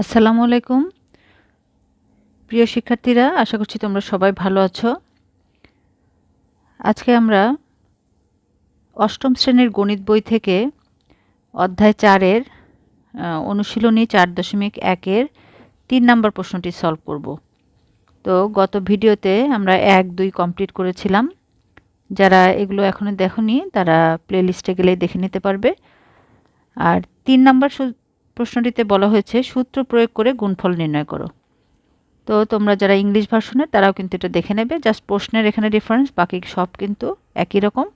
আসসালামু আলাইকুম। প্রিয় শিক্ষার্থীরা, আশা করছি তোমরা সবাই ভালো আছো। আজকে আমরা অষ্টম শ্রেণির গণিত বই থেকে অধ্যায় চারের অনুশীলনী চার দশমিক একের তিন নম্বর প্রশ্নটি সলভ করব। তো গত ভিডিওতে আমরা এক, দুই কমপ্লিট করেছিলাম। যারা এগুলো এখনও দেখনি, তারা প্লেলিস্টে গেলেই দেখে নিতে পারবে। আর তিন নম্বর প্রশ্নটিতে বলা হয়েছে, সূত্র প্রয়োগ করে গুণফল নির্ণয় করো। তো তোমরা যারা ইংলিশ ভার্সনের, তারাও কিন্তু এটা দেখে নেবে। জাস্ট প্রশ্নের এখানে ডিফারেন্স বাকি সব কিন্তু একই রকম।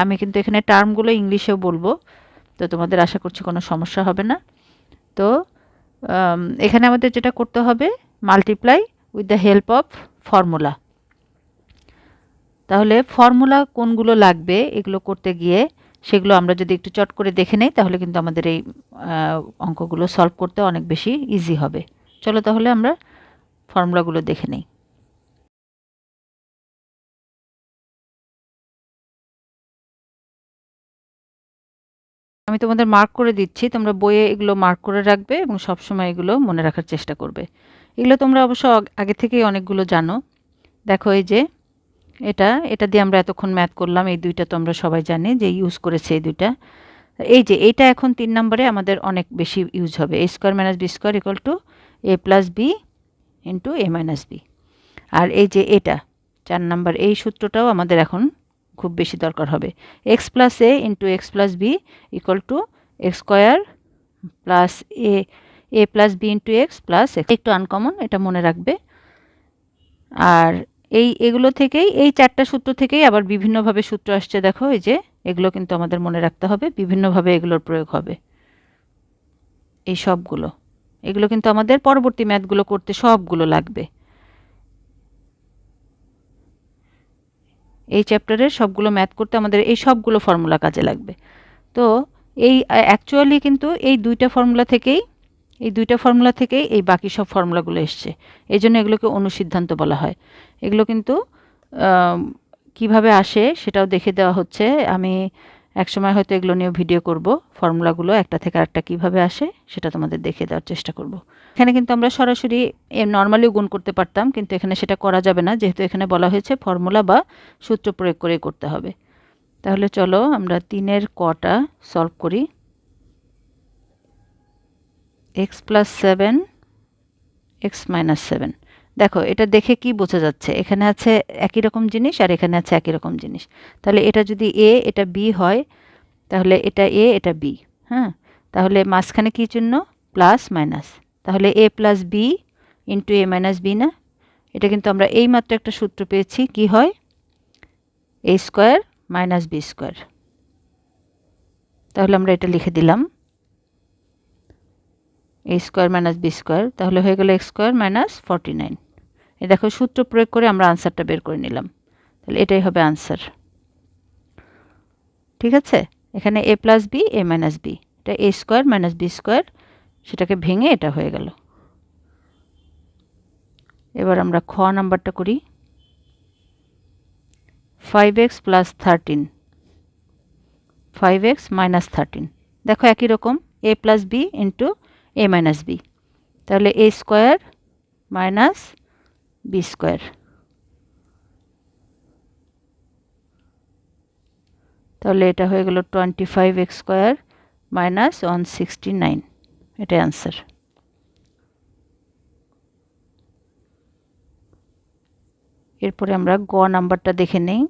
আমি কিন্তু এখানে টার্মগুলো ইংলিশেও বলব, তো তোমাদের আশা করছি কোনো সমস্যা হবে না। তো এখানে আমাদের যেটা করতে হবে multiply with the help of formula তাহলে ফর্মুলা কোনগুলো লাগবে, এগুলো করতে গিয়ে সেগুলো আমরা যদি একটু চট করে দেখে নেই, তাহলে কিন্তু আমাদের এই অঙ্কগুলো সলভ করতে অনেক বেশি ইজি হবে। চলো তাহলে আমরা ফর্মুলাগুলো দেখে নেই। আমি তোমাদের মার্ক করে দিচ্ছি, তোমরা বইয়ে এগুলো মার্ক করে রাখবে এবং সবসময় এগুলো মনে রাখার চেষ্টা করবে। এগুলো তোমরা অবশ্য আগে থেকেই অনেকগুলো জানো। দেখো এই যে এটা এটা দিয়ে আমরা এতক্ষণ ম্যাথ করলাম, এই দুইটা তো আমরা সবাই জানি যে ইউজ করেছে এই দুইটা। এই যে, এইটা এখন তিন নম্বরে আমাদের অনেক বেশি ইউজ হবে। A square minus B square equal to A plus B into A minus B আর এই যে, এটা, চার নাম্বার, এই সূত্রটাও আমাদের এখন খুব বেশি দরকার হবে। X plus A into X plus B equal to X square plus A A plus B into X plus একটু আনকমন এটা মনে রাখবে। আর এই এগুলো থেকেই, এই চারটা সূত্র থেকেই আবার বিভিন্নভাবে সূত্র আসছে, দেখো, এই যে এগুলো কিন্তু আমাদের মনে রাখতে হবে, বিভিন্নভাবে এগুলোর প্রয়োগ হবে। এই সবগুলো, এগুলো কিন্তু আমাদের পরবর্তী ম্যাথগুলো করতে সবগুলো লাগবে। এই চ্যাপ্টারের সবগুলো ম্যাথ করতে আমাদের এই সবগুলো ফর্মুলা কাজে লাগবে। তো এই, অ্যাকচুয়ালি কিন্তু এই দুইটা ফর্মুলা থেকেই এই দুইটা ফর্মুলা থেকেই এই বাকি সব ফর্মুলাগুলো এসছে। এই জন্য এগুলোকে অনুসিদ্ধান্ত বলা হয়। এগুলো কিন্তু কীভাবে আসে সেটাও দেখে দেওয়া হচ্ছে। আমি একসময় হয়তো এগুলো নিয়ে ভিডিও করব। ফর্মুলাগুলো একটা থেকে আরেকটা কীভাবে আসে সেটা তোমাদের দেখে দেওয়ার চেষ্টা করব। এখানে কিন্তু আমরা সরাসরি নর্মালিও গুণ করতে পারতাম, কিন্তু এখানে সেটা করা যাবে না। যেহেতু এখানে বলা হয়েছে ফর্মুলা বা সূত্র প্রয়োগ করে করতে হবে। তাহলে চলো আমরা তিনের কটা সলভ করি। X plus seven X minus seven দেখো, এটা দেখে কি বোঝা যাচ্ছে? এখানে আছে একই রকম জিনিস আর এখানে আছে একই রকম জিনিস। তাহলে এটা যদি এ এটা বি হয়, তাহলে এটা এ এটা বি হ্যাঁ? তাহলে মাঝখানে কী চিহ্ন? প্লাস মাইনাস তাহলে A plus B into A minus B না? এটা কিন্তু আমরা এইমাত্র একটা সূত্র পেয়েছি। কি হয়? A square minus B square তাহলে আমরা এটা লিখে দিলাম। A square minus B square তাহলে হয়ে গেল X square minus forty nine এ দেখো সূত্র প্রয়োগ করে আমরা আনসারটা বের করে নিলাম। তাহলে এটাই হবে আনসার ঠিক আছে? এখানে A plus B A minus B এটা A square minus B square সেটাকে ভেঙে এটা হয়ে গেল। এবার আমরা খ নাম্বারটা করি। Five X plus thirteen five X minus thirteen দেখো একই রকম A plus B into A minus B তাহলে A square minus B square তাহলে এটা হয়ে গেল twenty five X square minus one sixty nine এটাই আনসার এরপরে আমরা গ নাম্বারটা দেখে নেই।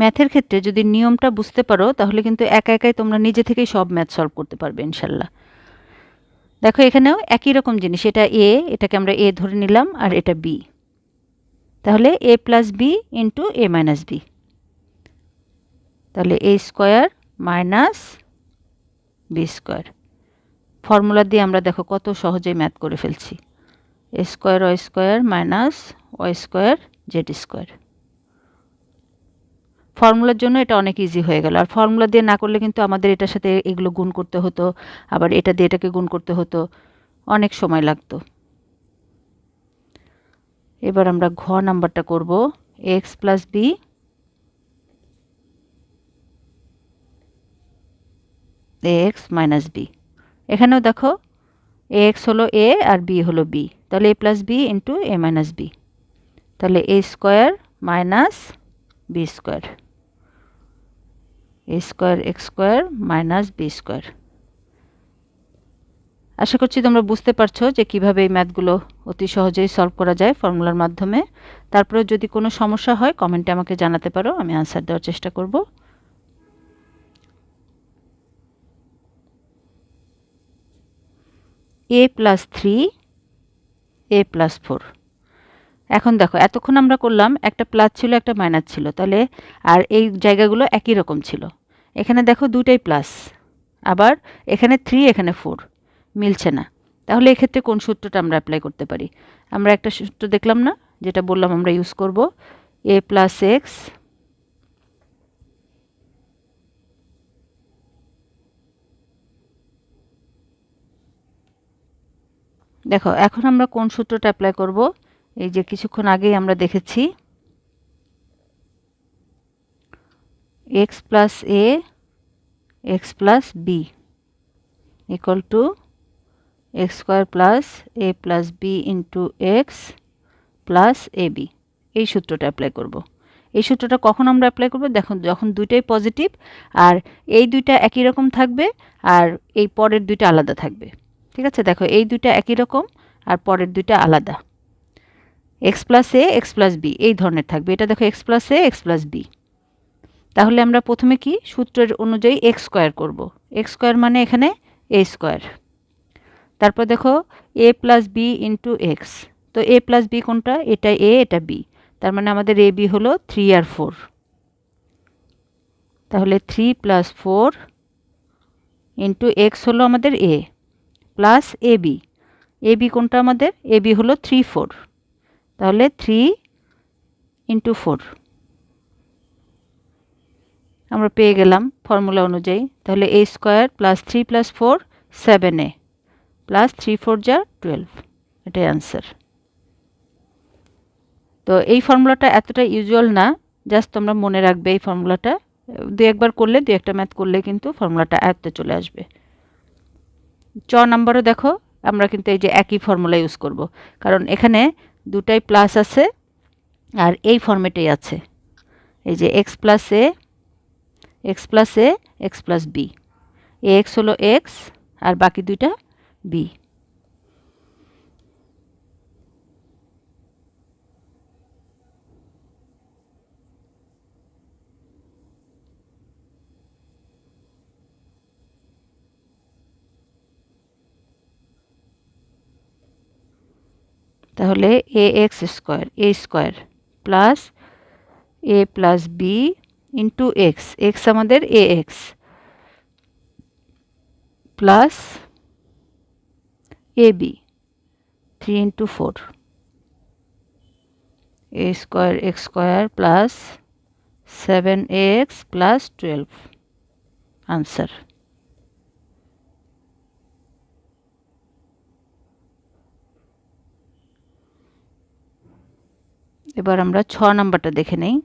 ম্যাথের ক্ষেত্রে যদি নিয়মটা বুঝতে পারো, তাহলে কিন্তু একা একাই তোমরা নিজে থেকেই সব ম্যাথ সলভ করতে পারবে, ইনশাল্লাহ। দেখো এখানেও একই রকম জিনিস, এটা এ এটাকে আমরা এ ধরে নিলাম, আর এটা বি তাহলে A plus B into A minus B তাহলে A square minus B square formula দিয়ে আমরা দেখো কত সহজেই ম্যাথ করে ফেলছি। A square Y square minus Y square Z square ফর্মুলার জন্য এটা অনেক ইজি হয়ে গেল। আর ফর্মুলা দিয়ে না করলে কিন্তু আমাদের এটার সাথে এগুলো গুণ করতে হতো, আবার এটা দিয়ে এটাকে গুণ করতে হতো, অনেক সময় লাগতো। এবার আমরা ঘ নাম্বারটা করব X plus B X minus B এখানেও দেখো এ এক্স হলো এ আর বি হলো বি তাহলে A plus B into A minus B তাহলে A square minus B square square X square minus B square আশা করছি তোমরা বুঝতে পারছ যে কীভাবে এই ম্যাথগুলো অতি সহজেই সলভ করা যায় ফর্মুলার মাধ্যমে। তারপরে যদি কোনো সমস্যা হয়, কমেন্টে আমাকে জানাতে পারো, আমি আনসার দেওয়ার চেষ্টা করব। A plus three A plus four এখন দেখো, এতক্ষণ আমরা করলাম একটা প্লাস ছিল, একটা মাইনাস ছিল, তাহলে আর এই জায়গাগুলো একই রকম ছিল। এখানে দেখো দুটাই প্লাস আবার এখানে থ্রি এখানে ফোর মিলছে না। তাহলে এক্ষেত্রে কোন সূত্রটা আমরা অ্যাপ্লাই করতে পারি? আমরা একটা সূত্র দেখলাম না, যেটা বললাম আমরা ইউজ করব এ প্লাস এক্স দেখো, এখন আমরা কোন সূত্রটা অ্যাপ্লাই করব? এই যে কিছুক্ষণ আগেই আমরা দেখেছি। X plus A X plus B equal to X square plus A plus B into X plus A B এই সূত্রটা অ্যাপ্লাই করব। এই সূত্রটা কখন আমরা অ্যাপ্লাই করব? দেখুন, যখন দুইটাই পজিটিভ আর এই দুইটা একই রকম থাকবে, আর এই পরের দুইটা আলাদা থাকবে। ঠিক আছে? দেখো, এই দুইটা একই রকম, আর পরের দুইটা আলাদা। X plus A X plus B এই ধরনের থাকবে। এটা দেখো X plus A X plus B তাহলে আমরা প্রথমে কি? সূত্রের অনুযায়ী এক্স স্কোয়ার করব। এক্স স্কোয়ার মানে এখানে এ স্কোয়ার তারপর দেখো A plus B into X তো এ প্লাস বি কোনটা? এটা এ এটা বি তার মানে আমাদের এ বি হলো থ্রি আর ফোর তাহলে three plus four into X হলো আমাদের A plus A B A B কোনটা আমাদের? এ বি হলো থ্রি ফোর তাহলে থ্রি ইন্টু ফোর আমরা পেয়ে গেলাম ফর্মুলা অনুযায়ী। তাহলে A square plus three plus four seven A plus three four যা টুয়েলভ এটাই অ্যান্সার তো এই ফর্মুলাটা এতটা ইউজুয়াল না জাস্ট তোমরা মনে রাখবে এই ফর্মুলাটা দু একবার করলে, দু একটা ম্যাথ করলে কিন্তু ফর্মুলাটা আয়ত্তে চলে আসবে। চ নাম্বারও দেখো, আমরা কিন্তু এই যে একই ফর্মুলা ইউজ করব। কারণ এখানে দুটাই প্লাস আছে আর এই ফর্মেটেই আছে। এই যে X plus A X plus A X plus B A X হলো এক্স আর বাকি দুইটা বি তাহলে A X square A square plus A plus B into X X আমাদের A X plus A B three into four A square X square plus seven X plus twelve answer এবার আমরা ছ নাম্বারটা দেখে নেই।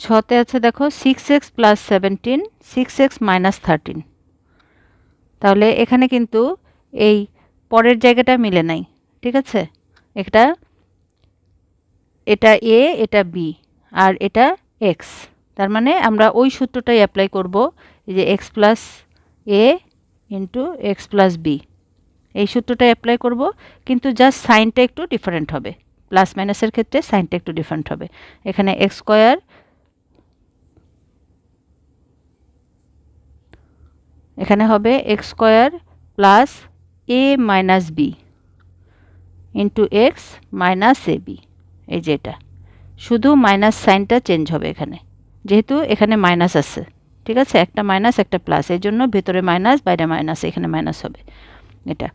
ছতে আছে দেখো six X plus seventeen six X minus thirteen তাহলে এখানে কিন্তু এই পরের জায়গাটা মিলে নাই, ঠিক আছে? এটা এটা এ এটা বি আর এটা এক্স তার মানে আমরা ওই সূত্রটাই অ্যাপ্লাই করব যে X plus A into X plus B এই সূত্রটাই অ্যাপ্লাই করব, কিন্তু জাস্ট সাইনটা একটু ডিফারেন্ট হবে। প্লাস মাইনাসের ক্ষেত্রে সাইনটা একটু ডিফারেন্ট হবে। এখানে এক্স স্কোয়ার এখানে হবে X square plus A minus B into X minus A B এই যে এটা। শুধু মাইনাস সাইনটা চেঞ্জ হবে এখানে। যেহেতু এখানে মাইনাস আছে, ঠিক আছে? একটা মাইনাস একটা প্লাস এই জন্য ভেতরে মাইনাস বাইরে মাইনাস এখানে মাইনাস হবে, এটা।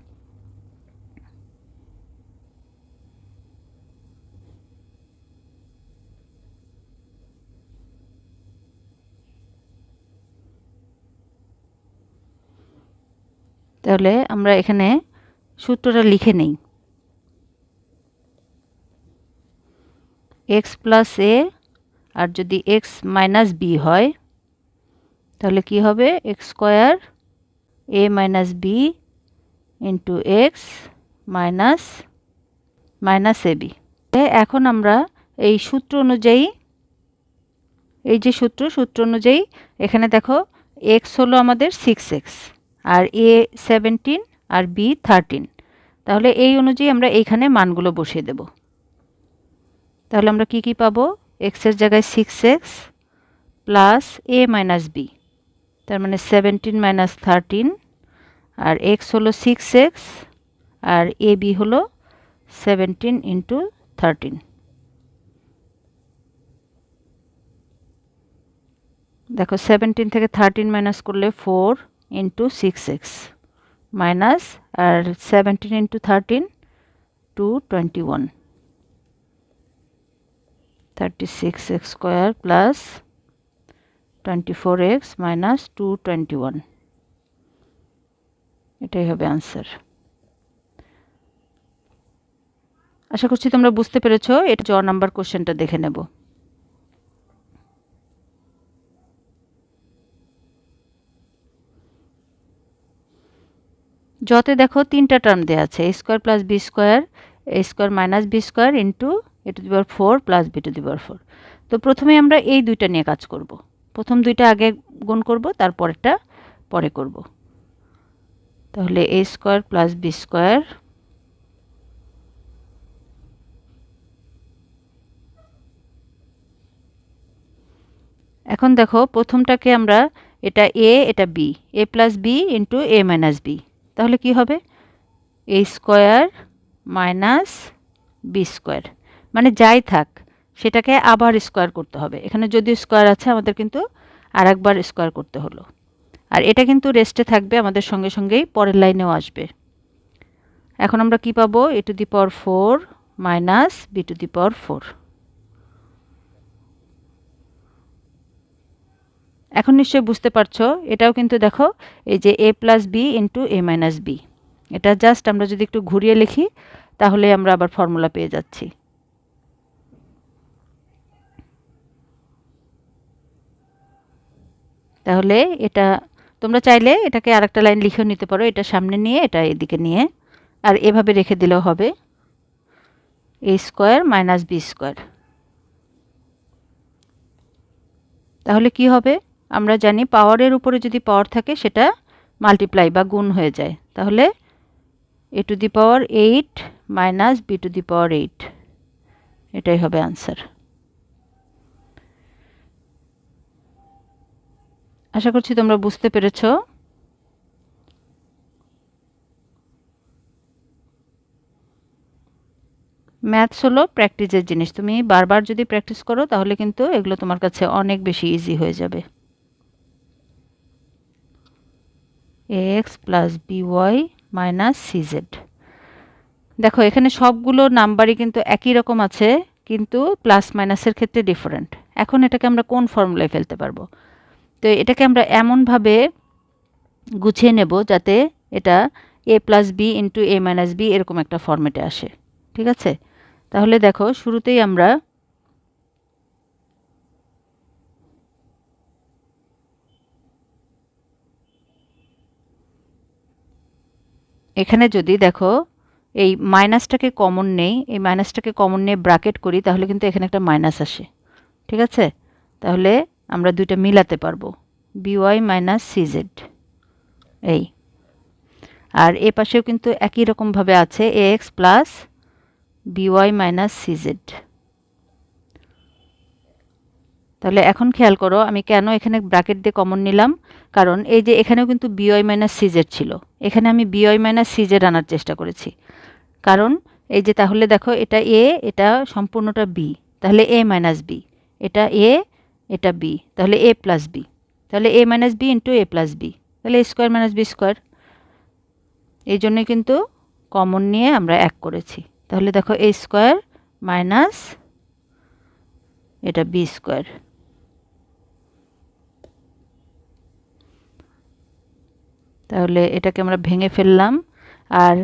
তাহলে আমরা এখানে সূত্রটা লিখে নেই। এক্স প্লাস এ আর যদি এক্স মাইনাস বি হয়, তাহলে কি হবে? X square A minus B into X minus minus A B এখন আমরা এই সূত্র অনুযায়ী, এই যে সূত্র সূত্র অনুযায়ী এখানে দেখো এক্স হলো আমাদের সিক্স এক্স আর এ সেভেন্টিন আর বি থার্টিন তাহলে এই অনুযায়ী আমরা এইখানে মানগুলো বসিয়ে দেব। তাহলে আমরা কি কি পাবো? এক্সের জায়গায় six X plus A minus B তার মানে সেভেন্টিন মাইনাস থার্টিন আর এক্স হলো সিক্স এক্স আর এ বি হলো সেভেন্টিন ইন্টু থার্টিন দেখো সেভেন্টিন থেকে থার্টিন মাইনাস করলে four into six X minus আর seventeen into thirteen two twenty one thirty six X square plus twenty four X minus two twenty one এটাই হবে answer আশা করছি তোমরা বুঝতে পেরেছ, এটা জ নাম্বার কোশ্চেনটা দেখে নেব। যতে দেখো তিনটা টার্ম দেওয়া আছে A square plus B square A square minus B square into A to the power four plus B to the power four তো প্রথমে আমরা এই দুইটা নিয়ে কাজ করব। প্রথম দুইটা আগে গুণ করব তারপরেরটা পরে করব। তাহলে A square plus B square এখন দেখো, প্রথমটাকে আমরা এটা এ এটা B A plus B into A minus B তাহলে কি হবে? A square minus B square মানে যাই থাক, সেটাকে আবার স্কোয়ার করতে হবে। এখানে যদি স্কোয়ার আছে, আমাদের কিন্তু আর একবার স্কোয়ার করতে হলো। আর এটা কিন্তু রেস্টে থাকবে, আমাদের সঙ্গে সঙ্গেই পরের লাইনেও আসবে। এখন আমরা কি পাবো? A to the power four minus B to the power four এখন নিশ্চয়ই বুঝতে পারছ, এটাও কিন্তু দেখো, এই যে A plus B into A minus B এটা জাস্ট আমরা যদি একটু ঘুরিয়ে লিখি, তাহলে আমরা আবার ফর্মুলা পেয়ে যাচ্ছি। তাহলে এটা, তোমরা চাইলে এটাকে আরেকটা লাইন লিখেও নিতে পারো, এটা সামনে নিয়ে, এটা এদিকে নিয়ে, আর এভাবে রেখে দিলেও হবে। A square minus B square. তাহলে কি হবে? আমরা জানি পাওয়ারের উপরে যদি পাওয়ার থাকে, সেটা মাল্টিপ্লাই বা গুণ হয়ে যায়। তাহলে A to the power eight minus B to the power eight, এটাই হবে আনসার। আশা করছি তোমরা বুঝতে পেরেছ। ম্যাথস হলো প্র্যাকটিসের জিনিস। তুমি বারবার যদি প্র্যাকটিস করো, তাহলে কিন্তু এগুলো তোমার কাছে অনেক বেশি ইজি হয়ে যাবে। X plus B Y minus C Z দেখো, এখানে সবগুলো নাম্বারই কিন্তু একই রকম আছে, কিন্তু প্লাস মাইনাসের ক্ষেত্রে ডিফারেন্ট এখন এটাকে আমরা কোন ফর্মুলায় ফেলতে পারব? তো এটাকে আমরা এমনভাবে গুছিয়ে নেব যাতে এটা A plus B into A minus B এরকম একটা ফর্মেটে আসে। ঠিক আছে? তাহলে দেখো, শুরুতেই আমরা এখানে যদি দেখো, এই মাইনাসটাকে কমন নেই, এই মাইনাসটাকে কমন নিয়ে ব্রাকেট করি, তাহলে কিন্তু এখানে একটা মাইনাস আসে। ঠিক আছে? তাহলে আমরা দুইটা মিলাতে পারব। বিওয়াই মাইনাস সিজেড এই। আর এ পাশেও কিন্তু একই রকমভাবে আছে A X plus B Y minus C Z তাহলে এখন খেয়াল করো, আমি কেন এখানে ব্র্যাকেট দিয়ে কমন নিলাম? কারণ এই যে এখানেও কিন্তু বিওয়াই মাইনাস সিজেড ছিল। এখানে আমি বিওয়াই মাইনাস সিজেড আনার চেষ্টা করেছি। কারণ এই যে তাহলে দেখো, এটা এ এটা সম্পূর্ণটা বি তাহলে এ মাইনাস বি এটা এ এটা বি তাহলে এ প্লাস বি তাহলে A minus B into A plus B তাহলে A square minus B square এই জন্যই কিন্তু কমন নিয়ে আমরা এক করেছি। তাহলে দেখো এ স্কোয়ার মাইনাস এটা বি স্কোয়ার তাহলে এটাকে আমরা ভেঙে ফেললাম। আর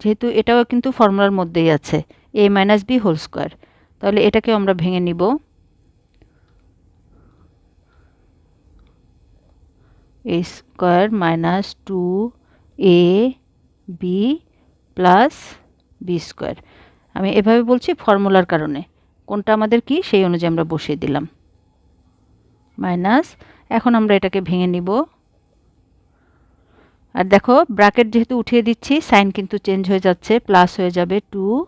যেহেতু এটাও কিন্তু ফর্মুলার মধ্যেই আছে A minus B whole square তাহলে এটাকে আমরা ভেঙে নিব। A square minus two A B plus B square. আমি এভাবে বলছি ফর্মুলার কারণে। কোনটা আমাদের কি? সেই অনুযায়ী আমরা বসিয়ে দিলাম। মাইনাস, এখন আমরা এটাকে ভেঙে নিব। আর দেখো, ব্র্যাকেট যেহেতু উঠিয়ে দিচ্ছি, সাইন কিন্তু চেঞ্জ হয়ে যাচ্ছে, প্লাস হয়ে যাবে two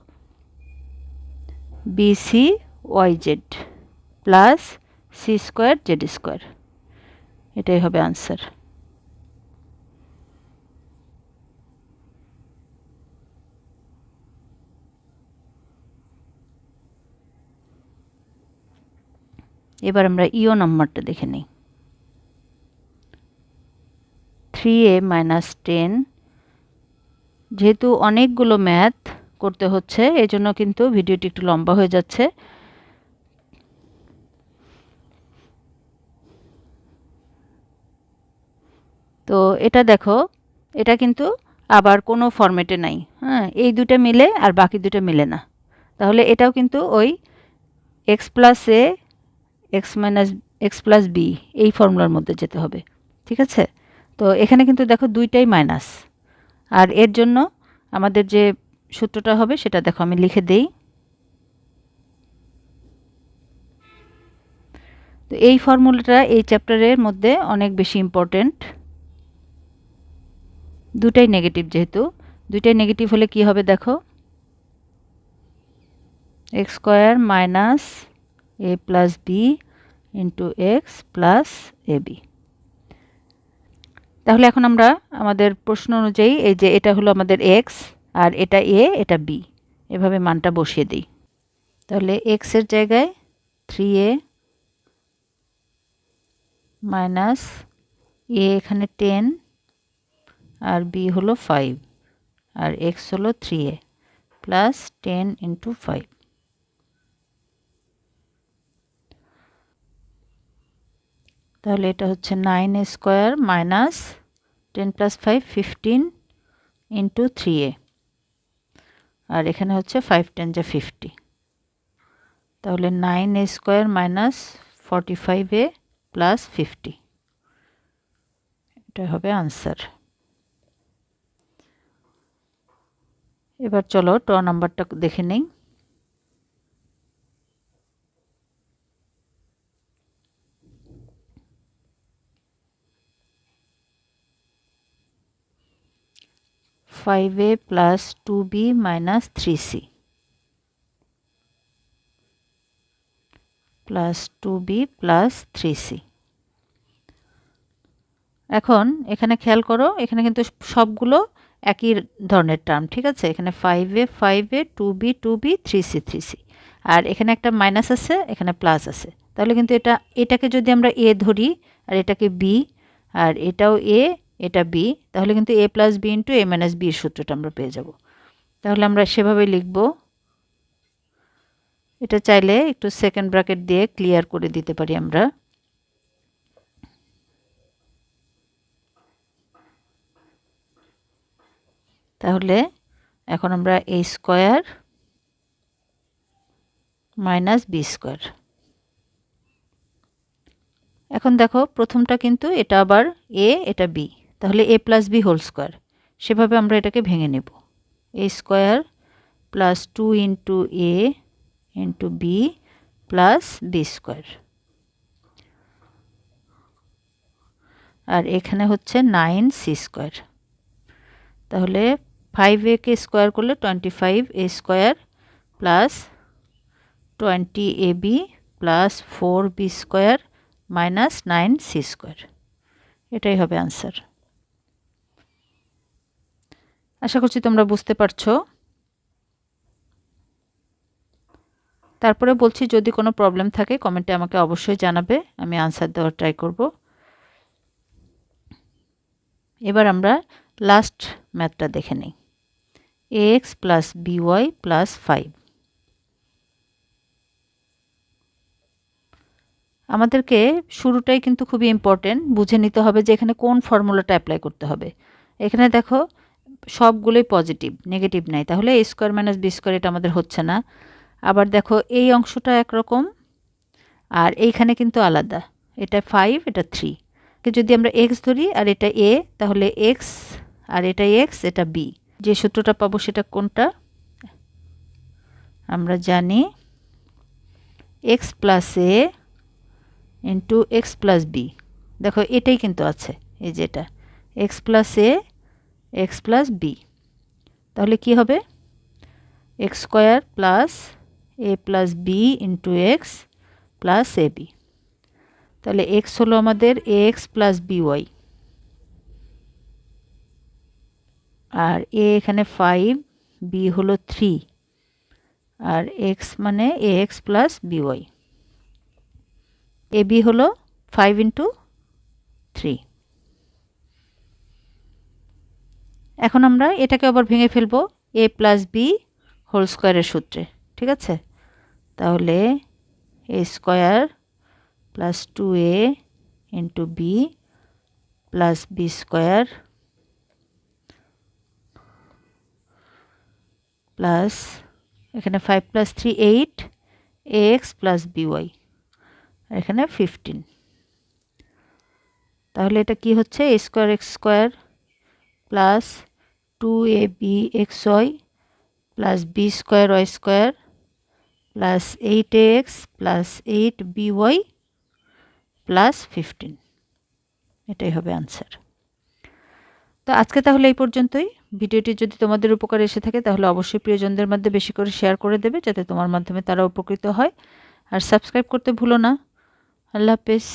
B C Y Z plus C square Z square. এটাই হবে আনসার এবার আমরা ইও নাম্বারটা দেখে নিই। থ্রি এ মাইনাস টেন যেহেতু অনেকগুলো ম্যাথ করতে হচ্ছে এই জন্য কিন্তু ভিডিওটি একটু লম্বা হয়ে যাচ্ছে। তো এটা দেখো, এটা কিন্তু আবার কোনো ফরম্যাটে নাই হ্যাঁ? এই দুটো মিলে আর বাকি দুটো মিলে না। তাহলে এটাও কিন্তু ওই X plus A X minus X plus B এই ফর্মুলার মধ্যে যেতে হবে, ঠিক আছে? তো এখানে কিন্তু দেখো দুইটাই মাইনাস আর এর জন্য আমাদের যে সূত্রটা হবে সেটা দেখো, আমি লিখে দেই। তো এই ফর্মুলাটা এই চ্যাপ্টারের মধ্যে অনেক বেশি ইম্পর্টেন্ট দুটাই নেগেটিভ যেহেতু। দুইটাই নেগেটিভ হলে কি হবে দেখো? X square minus A plus B into X plus A B তাহলে এখন আমরা আমাদের প্রশ্ন অনুযায়ী এই যে এটা হলো আমাদের এক্স আর এটা এ এটা বি এভাবে মানটা বসিয়ে দিই। তাহলে এক্সের জায়গায় থ্রি এ মাইনাস এ এখানে টেন আর বি হলো ফাইভ আর এক্স হলো three a plus ten into five তাহলে এটা হচ্ছে nine square minus ten plus five fifteen into three a আর এখানে হচ্ছে ফাইভ টেন যা ফিফটি তাহলে nine square minus forty five a plus fifty এটা হবে আনসার এবার চলো ট নাম্বারটা দেখে নেই। Five a plus two b minus three c plus two b plus three c এখন এখানে খেয়াল করো, এখানে কিন্তু সবগুলো একই ধরনের টার্ম ঠিক আছে? এখানে five a five a two b two b three c three c আর এখানে একটা মাইনাস আছে, এখানে প্লাস আছে। তাহলে কিন্তু এটা, এটাকে যদি আমরা এ ধরি, আর এটাকে বি আর এটাও এ এটা বি তাহলে কিন্তু a plus b into a minus বির সূত্রটা আমরা পেয়ে যাব। তাহলে আমরা সেভাবে লিখব। এটা চাইলে একটু সেকেন্ড ব্র্যাকেট দিয়ে ক্লিয়ার করে দিতে পারি আমরা। তাহলে এখন আমরা a square minus b square এখন দেখো, প্রথমটা কিন্তু এটা আবার এ এটা বি তাহলে a plus b whole square সেভাবে আমরা এটাকে ভেঙে নেব। A square plus two into a into b plus b square আর এখানে হচ্ছে নাইন সি স্কোয়ার তাহলে ফাইভ একে স্কোয়ার করলে twenty five a square plus twenty a b plus four b square minus nine c square এটাই হবে answer আশা করছি তোমরা বুঝতে পারছ। তারপরে বলছি, যদি কোনো প্রবলেম থাকে কমেন্টে আমাকে অবশ্যই জানাবে, আমি আনসার দেওয়ার ট্রাই করব। এবার আমরা লাস্ট ম্যাথটা দেখে নিই। X plus b y plus five আমাদেরকে শুরুটাই কিন্তু খুবই ইম্পর্টেন্ট বুঝে নিতে হবে যে এখানে কোন ফর্মুলাটা অ্যাপ্লাই করতে হবে। এখানে দেখো, সবগুলোই পজিটিভ নেগেটিভ নাই। তাহলে a square minus b square এটা আমাদের হচ্ছে না। আবার দেখো, এই অংশটা একরকম, আর এইখানে কিন্তু আলাদা। এটা ফাইভ এটা থ্রি যদি আমরা এক্স ধরি আর এটা এ তাহলে এক্স আর এটা এক্স এটা বি যে সূত্রটা পাবো সেটা কোনটা? আমরা জানি x plus a into x plus b দেখো, এটাই কিন্তু আছে, এই যেটা x plus a x plus b তাহলে কি হবে? X square plus a plus b into x plus a b তাহলে এক্স হলো আমাদের a x plus b y আর এ এখানে ফাইভ বি হলো থ্রি আর এক্স মানে a x plus b y a b হলো ফাইভ ইন্টু থ্রি এখন আমরা এটাকে আবার ভেঙে ফেলব এ প্লাস বি হোল স্কোয়ারের সূত্রে, ঠিক আছে? তাহলে a square plus two a into b plus b square plus এখানে five plus three eight x plus b y আর এখানে ফিফটিন তাহলে এটা কি হচ্ছে? A square x square plus two a b x y plus b square y square plus eight x plus eight b y plus fifteen এটাই হবে answer তো আজকে তাহলে এই পর্যন্তই। ভিডিওটি যদি তোমাদের উপকার এসে থাকে, তাহলে অবশ্যই প্রিয়জনদের মধ্যে বেশি করে শেয়ার করে দেবে, যাতে তোমার মাধ্যমে তারা উপকৃত হয়। আর সাবস্ক্রাইব করতে ভুলো না। আল্লাহ হাফেজ।